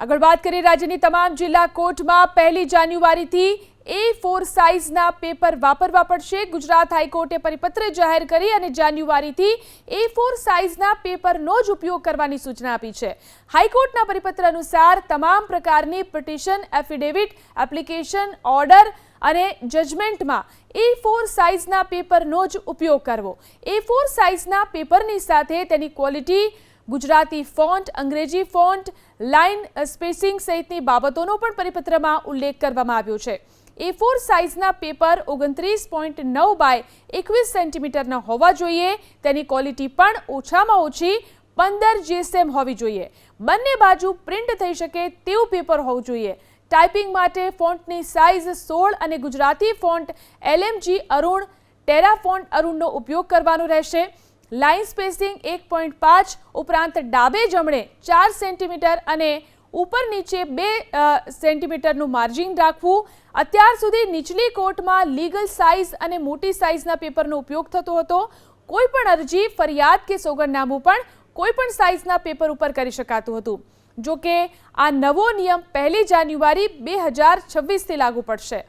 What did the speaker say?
આગળ વાત કરીએ રાજ્યની તમામ જિલ્લા કોર્ટમાં પહેલી જાન્યુઆરીથી એ ફોર સાઇઝના પેપર વાપરવા પડશે. ગુજરાત હાઈકોર્ટે પરિપત્ર જાહેર કરી અને જાન્યુઆરીથી એ ફોર સાઇઝના પેપરનો જ ઉપયોગ કરવાની સૂચના આપી છે. હાઈકોર્ટના પરિપત્ર અનુસાર તમામ પ્રકારની પિટિશન એફિડેવિટ એપ્લિકેશન ઓર્ડર અને જજમેન્ટમાં એ ફોર સાઇઝના પેપરનો જ ઉપયોગ કરવો. એ ફોર સાઇઝના પેપરની સાથે તેની ક્વોલિટી ગુજરાતી ફોન્ટ, અંગ્રેજી ફોન્ટ, લાઇન સ્પેસિંગ સહિતની બાબતોનો પણ પરિપત્રમાં ઉલ્લેખ કરવામાં આવ્યો છે. એ ફોર સાઇઝના પેપર ઓગણત્રીસ પોઈન્ટ નવ બાય એકવીસ સેન્ટીમીટરના હોવા જોઈએ. તેની ક્વોલિટી પણ ઓછામાં ઓછી પંદર જીએસએમ હોવી જોઈએ. બંને બાજુ પ્રિન્ટ થઈ શકે તેવું પેપર હોવું જોઈએ. ટાઈપિંગ માટે ફોન્ટની સાઇઝ સોળ અને Gujarati font LMG Arun Terra font અરુણનો ઉપયોગ કરવાનો રહેશે. લાઇન સ્પેસિંગ એક પોઈન્ટ પાંચ ઉપરાંત ડાબે જમણે ચાર સેન્ટીમીટર અને ઉપર નીચે બે સેન્ટીમીટરનું માર્જિન રાખવું. અત્યાર સુધી નીચલી કોર્ટમાં લીગલ સાઇઝ અને મોટી સાઇઝના પેપરનો ઉપયોગ થતો હતો. કોઈ પણ અરજી, ફરિયાદ કે સોગંદનામું પણ કોઈ પણ સાઇઝના પેપર ઉપર કરી શકાતું હતું. જો કે આ નવો નિયમ પહેલી જાન્યુઆરી બે હજાર છવ્વીસથી લાગુ પડશે.